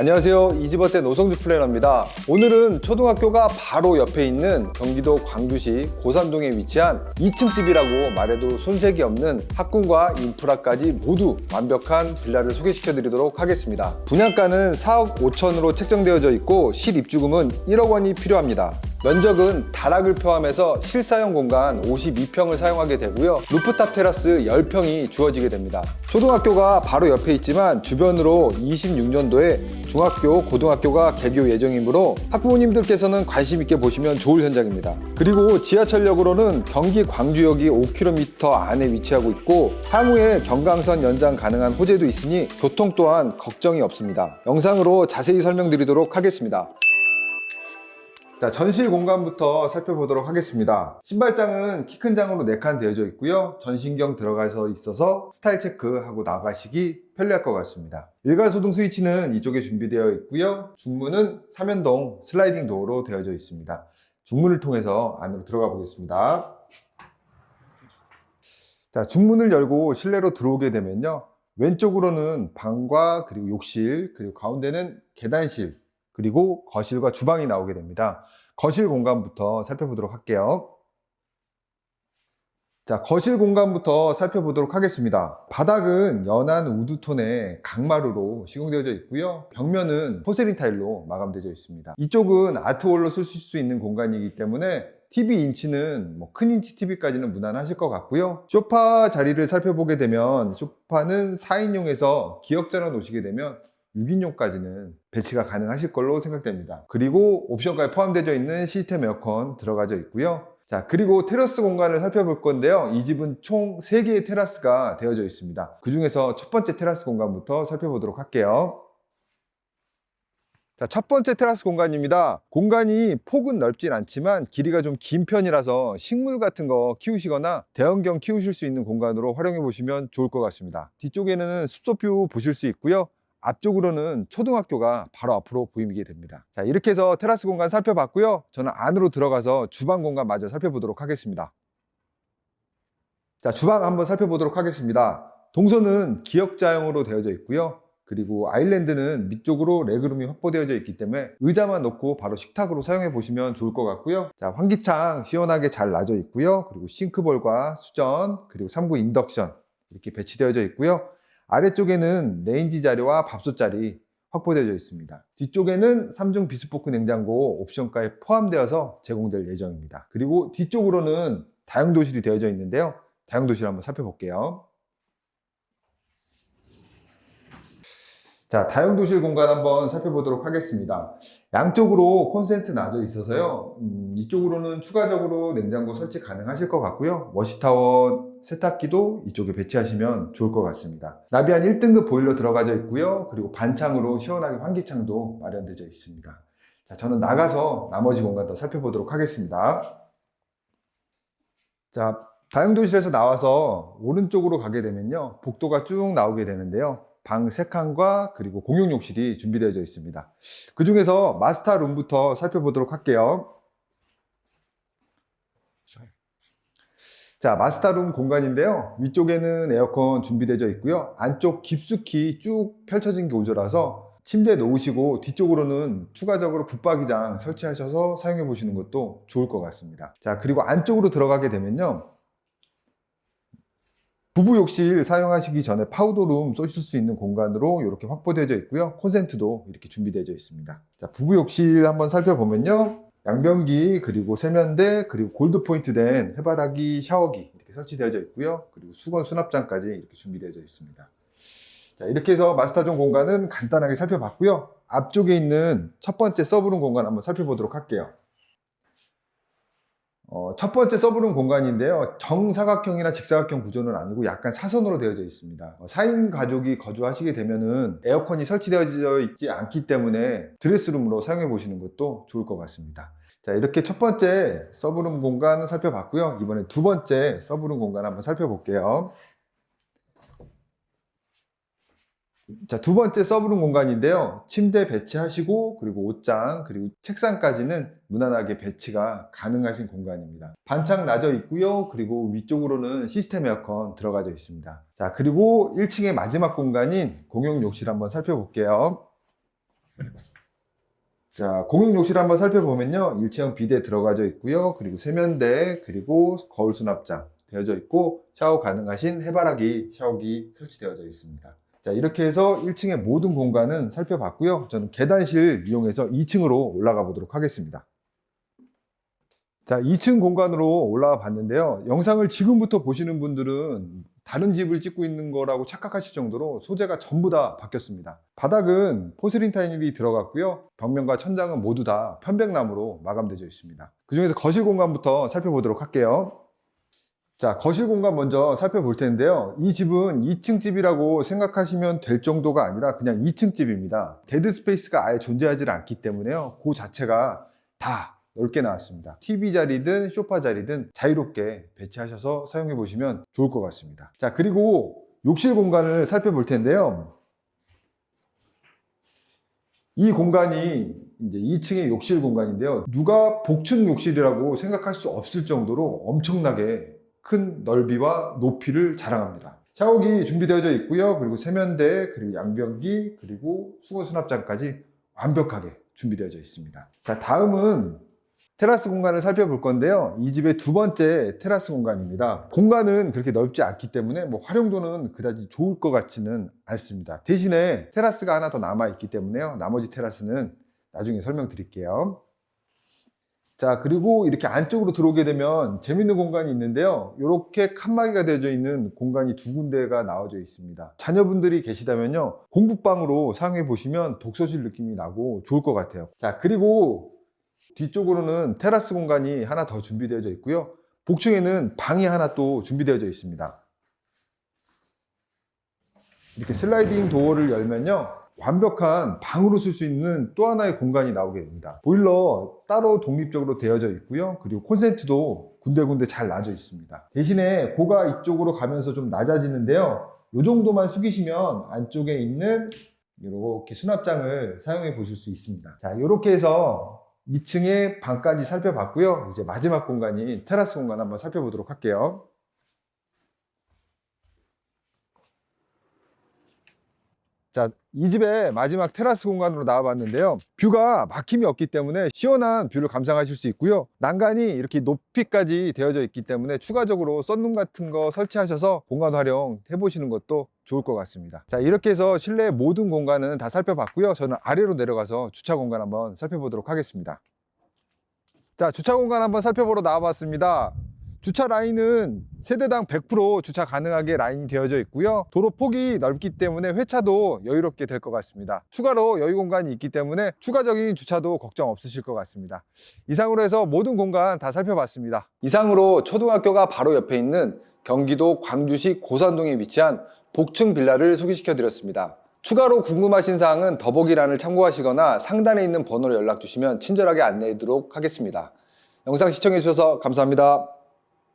안녕하세요. 이지버텐 노성주 플래너입니다. 오늘은 초등학교가 바로 옆에 있는 경기도 광주시 고산동에 위치한 2층 집이라고 말해도 손색이 없는 학군과 인프라까지 모두 완벽한 빌라를 소개시켜 드리도록 하겠습니다. 분양가는 4억 5천으로 책정되어져 있고 실입주금은 1억 원이 필요합니다. 면적은 다락을 포함해서 실사용 공간 52평을 사용하게 되고요. 루프탑 테라스 10평이 주어지게 됩니다. 초등학교가 바로 옆에 있지만 주변으로 26년도에 중학교, 고등학교가 개교 예정이므로 학부모님들께서는 관심 있게 보시면 좋을 현장입니다. 그리고 지하철역으로는 경기 광주역이 5km 안에 위치하고 있고 향후에 경강선 연장 가능한 호재도 있으니 교통 또한 걱정이 없습니다. 영상으로 자세히 설명드리도록 하겠습니다. 자, 전실 공간부터 살펴보도록 하겠습니다. 신발장은 키 큰 장으로 4칸 되어져 있고요. 전신경 들어가서 있어서 스타일 체크하고 나가시기 편리할 것 같습니다. 일괄 소등 스위치는 이쪽에 준비되어 있고요. 중문은 3연동 슬라이딩 도어로 되어져 있습니다. 중문을 통해서 안으로 들어가 보겠습니다. 자, 중문을 열고 실내로 들어오게 되면요. 왼쪽으로는 방과 그리고 욕실, 그리고 가운데는 계단실, 그리고 거실과 주방이 나오게 됩니다. 거실 공간부터 살펴보도록 할게요. 자, 거실 공간부터 살펴보도록 하겠습니다. 바닥은 연한 우드톤의 강마루로 시공되어져 있고요. 벽면은 포세린 타일로 마감되어 있습니다. 이쪽은 아트월로 쓰실 수 있는 공간이기 때문에 TV 인치는 뭐 큰 인치 TV까지는 무난하실 것 같고요. 소파 자리를 살펴보게 되면 소파는 4인용에서 기역자로 놓으시게 되면 6인용까지는 배치가 가능하실 걸로 생각됩니다. 그리고 옵션까지 포함되어 있는 시스템 에어컨 들어가져 있고요. 자, 그리고 테라스 공간을 살펴볼 건데요. 이 집은 총 3개의 테라스가 되어져 있습니다. 그 중에서 첫 번째 테라스 공간부터 살펴보도록 할게요. 자, 첫 번째 테라스 공간입니다. 공간이 폭은 넓진 않지만 길이가 좀 긴 편이라서 식물 같은 거 키우시거나 대형견 키우실 수 있는 공간으로 활용해 보시면 좋을 것 같습니다. 뒤쪽에는 숲소뷰 보실 수 있고요. 앞쪽으로는 초등학교가 바로 앞으로 보이게 됩니다. 자, 이렇게 해서 테라스 공간 살펴봤고요. 저는 안으로 들어가서 주방 공간 마저 살펴보도록 하겠습니다. 자, 주방 한번 살펴보도록 하겠습니다. 동선은 기역자형으로 되어져 있고요. 그리고 아일랜드는 밑쪽으로 레그룸이 확보되어져 있기 때문에 의자만 놓고 바로 식탁으로 사용해 보시면 좋을 것 같고요. 자, 환기창 시원하게 잘 놔져 있고요. 그리고 싱크볼과 수전, 그리고 3구 인덕션 이렇게 배치되어져 있고요. 아래쪽에는 레인지 자리와 밥솥 자리 확보되어 있습니다. 뒤쪽에는 3중 비스포크 냉장고 옵션까지 포함되어서 제공될 예정입니다. 그리고 뒤쪽으로는 다용도실이 되어져 있는데요. 다용도실 한번 살펴볼게요. 자, 다용도실 공간 한번 살펴보도록 하겠습니다. 양쪽으로 콘센트 놔져 있어서요. 음, 이쪽으로는 추가적으로 냉장고 설치 가능하실 것 같고요. 워시타워 세탁기도 이쪽에 배치하시면 좋을 것 같습니다. 나비안 1등급 보일러 들어가져 있고요. 그리고 반창으로 시원하게 환기창도 마련되어 있습니다. 자, 저는 나가서 나머지 공간 더 살펴보도록 하겠습니다. 자, 다용도실에서 나와서 오른쪽으로 가게 되면요. 복도가 쭉 나오게 되는데요. 방 3칸과 그리고 공용 욕실이 준비되어 있습니다. 그 중에서 마스터 룸부터 살펴보도록 할게요. 자, 마스터룸 공간인데요. 위쪽에는 에어컨 준비되어 있고요. 안쪽 깊숙이 쭉 펼쳐진 구조라서 침대 놓으시고 뒤쪽으로는 추가적으로 붙박이장 설치하셔서 사용해 보시는 것도 좋을 것 같습니다. 자, 그리고 안쪽으로 들어가게 되면요. 부부 욕실 사용하시기 전에 파우더룸 쏘실 수 있는 공간으로 이렇게 확보되어 있고요. 콘센트도 이렇게 준비되어 있습니다. 자, 부부 욕실 한번 살펴보면요. 양변기, 그리고 세면대, 그리고 골드 포인트 된 해바라기 샤워기 이렇게 설치되어 있고요. 그리고 수건 수납장까지 이렇게 준비되어 있습니다. 자, 이렇게 해서 마스터존 공간은 간단하게 살펴봤고요. 앞쪽에 있는 첫 번째 서브룸 공간 한번 살펴보도록 할게요. 어, 첫 번째 서브룸 공간인데요. 정사각형이나 직사각형 구조는 아니고 약간 사선으로 되어져 있습니다. 어, 4인 가족이 거주하시게 되면은 에어컨이 설치되어 있지 않기 때문에 드레스룸으로 사용해 보시는 것도 좋을 것 같습니다. 자, 이렇게 첫 번째 서브룸 공간 살펴봤고요. 이번에 두 번째 서브룸 공간 한번 살펴볼게요. 자, 두 번째 서브룸 공간인데요. 침대 배치하시고, 그리고 옷장, 그리고 책상까지는 무난하게 배치가 가능하신 공간입니다. 반창 나져 있고요. 그리고 위쪽으로는 시스템 에어컨 들어가져 있습니다. 자, 그리고 1층의 마지막 공간인 공용 욕실 한번 살펴볼게요. 자, 공용 욕실 한번 살펴보면요. 일체형 비대 들어가져 있고요. 그리고 세면대, 그리고 거울 수납장 되어져 있고 샤워 가능하신 해바라기 샤워기 설치되어져 있습니다. 자, 이렇게 해서 1층의 모든 공간은 살펴봤고요. 저는 계단실 이용해서 2층으로 올라가 보도록 하겠습니다. 자, 2층 공간으로 올라가 봤는데요. 영상을 지금부터 보시는 분들은 다른 집을 찍고 있는 거라고 착각하실 정도로 소재가 전부 다 바뀌었습니다. 바닥은 포세린 타일이 들어갔고요. 벽면과 천장은 모두 다 편백나무로 마감되어 있습니다. 그 중에서 거실 공간부터 살펴보도록 할게요. 자, 거실 공간 먼저 살펴볼 텐데요. 이 집은 2층 집이라고 생각하시면 될 정도가 아니라 그냥 2층 집입니다. 데드 스페이스가 아예 존재하지 않기 때문에요. 그 자체가 다 넓게 나왔습니다. TV 자리든 소파 자리든 자유롭게 배치하셔서 사용해 보시면 좋을 것 같습니다. 자, 그리고 욕실 공간을 살펴볼 텐데요. 이 공간이 이제 2층의 욕실 공간인데요. 누가 복층 욕실이라고 생각할 수 없을 정도로 엄청나게 큰 넓이와 높이를 자랑합니다. 샤워기 준비되어져 있고요. 그리고 세면대, 그리고 양변기, 그리고 수건 수납장까지 완벽하게 준비되어져 있습니다. 자, 다음은 테라스 공간을 살펴볼 건데요. 이 집의 두 번째 테라스 공간입니다. 공간은 그렇게 넓지 않기 때문에 뭐 활용도는 그다지 좋을 것 같지는 않습니다. 대신에 테라스가 하나 더 남아 있기 때문에요. 나머지 테라스는 나중에 설명드릴게요. 자, 그리고 이렇게 안쪽으로 들어오게 되면 재밌는 공간이 있는데요. 이렇게 칸막이가 되어져 있는 공간이 두 군데가 나와져 있습니다. 자녀분들이 계시다면요. 공부방으로 사용해 보시면 독서실 느낌이 나고 좋을 것 같아요. 자, 그리고 뒤쪽으로는 테라스 공간이 하나 더 준비되어져 있고요. 복층에는 방이 하나 또 준비되어져 있습니다. 이렇게 슬라이딩 도어를 열면요. 완벽한 방으로 쓸 수 있는 또 하나의 공간이 나오게 됩니다. 보일러 따로 독립적으로 되어져 있고요. 그리고 콘센트도 군데군데 잘 놔져 있습니다. 대신에 고가 이쪽으로 가면서 좀 낮아지는데요. 이 정도만 숙이시면 안쪽에 있는 이렇게 수납장을 사용해 보실 수 있습니다. 자, 이렇게 해서 2층의 방까지 살펴봤고요. 이제 마지막 공간인 테라스 공간 한번 살펴보도록 할게요. 자, 이 집의 마지막 테라스 공간으로 나와봤는데요. 뷰가 막힘이 없기 때문에 시원한 뷰를 감상하실 수 있고요. 난간이 이렇게 높이까지 되어져 있기 때문에 추가적으로 썬룸 같은 거 설치하셔서 공간 활용 해보시는 것도 좋을 것 같습니다. 자, 이렇게 해서 실내 모든 공간은 다 살펴봤고요. 저는 아래로 내려가서 주차 공간 한번 살펴보도록 하겠습니다. 자, 주차 공간 한번 살펴보러 나와봤습니다. 주차 라인은 세대당 100% 주차 가능하게 라인이 되어져 있고요. 도로 폭이 넓기 때문에 회차도 여유롭게 될 것 같습니다. 추가로 여유 공간이 있기 때문에 추가적인 주차도 걱정 없으실 것 같습니다. 이상으로 해서 모든 공간 다 살펴봤습니다. 이상으로 초등학교가 바로 옆에 있는 경기도 광주시 고산동에 위치한 복층 빌라를 소개시켜 드렸습니다. 추가로 궁금하신 사항은 더보기란을 참고하시거나 상단에 있는 번호로 연락 주시면 친절하게 안내해 드리도록 하겠습니다. 영상 시청해 주셔서 감사합니다.